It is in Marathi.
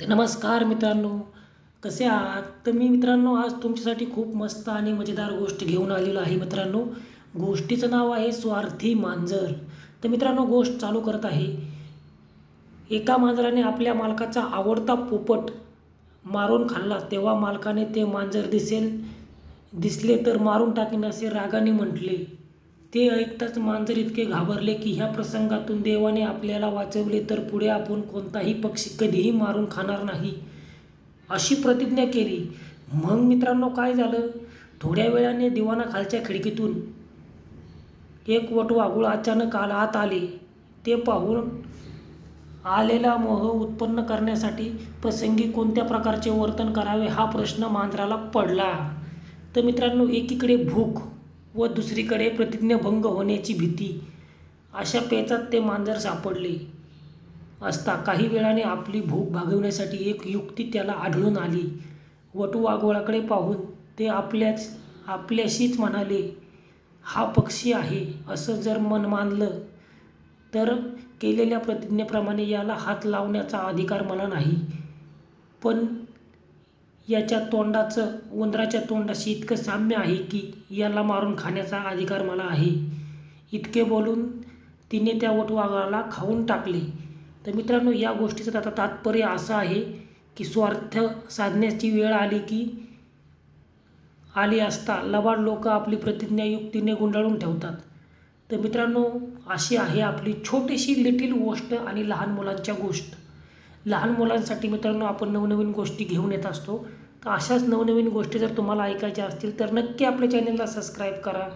तर नमस्कार मित्रांनो. कसे आहात? तर मी मित्रांनो आज तुमच्यासाठी खूप मस्त आणि मजेदार गोष्ट घेऊन आलेलो आहे मित्रांनो. गोष्टीचं नाव आहे स्वार्थी मांजर. तर मित्रांनो गोष्ट चालू करत आहे. एका मांजराने आपल्या मालकाचा आवडता पोपट मारून खाल्ला. तेव्हा मालकाने ते मांजर दिसेल दिसले तर मारून टाकेन असे रागाने म्हटले. ते ऐकताच मांजर इतके घाबरले की ह्या प्रसंगातून देवाने आपल्याला वाचवले तर पुढे आपण कोणताही पक्षी कधीही मारून खाणार नाही. अशी प्रतिज्ञा केली. मग मित्रांनो काय झालं? थोड्या वेळाने दिवाना खालच्या खिडकीतून एक वटवाघूळ अचानक आला आत आले. ते पाहून आलेला मोह उत्पन्न करण्यासाठी प्रसंगी कोणत्या प्रकारचे वर्तन करावे हा प्रश्न मांजराला पडला. तर मित्रांनो एकीकडे भूक व दुसरीकडे प्रतिज्ञाभंग होण्याची भीती. अशा पेचात ते मांजर सापडले असता काही वेळाने आपली भूक भागवण्यासाठी एक युक्ती त्याला आढळून आली. वटुवाघुळाकडे पाहून ते आपल्याच आपल्याशीच म्हणाले हा पक्षी आहे असं जर मन मानलं तर केलेल्या प्रतिज्ञेप्रमाणे याला हात लावण्याचा अधिकार मला नाही. पण याच्या तोंडाचं उंदराच्या तोंडाशी इतकं साम्य आहे की याला मारून खाण्याचा अधिकार मला आहे. इतके बोलून तिने त्या वटवाघळाला खाऊन टाकले. तर मित्रांनो या गोष्टीचं आता तात्पर्य असं आहे की स्वार्थ साधण्याची वेळ आली की आली असता लबाड लोक आपली प्रतिज्ञा युक्तीने गुंडाळून ठेवतात. तर मित्रांनो अशी आहे आपली छोटीशी लिटिल गोष्ट आणि लहान मुलांच्या गोष्ट. लहान मुलांसाठी मित्रांनो आपण नवनवीन गोष्टी घेऊन येत असतो. तर अशाच नवनवीन गोष्टी जर तुम्हाला ऐकायच्या असतील तर नक्की आपल्या चॅनलला सबस्क्राईब करा.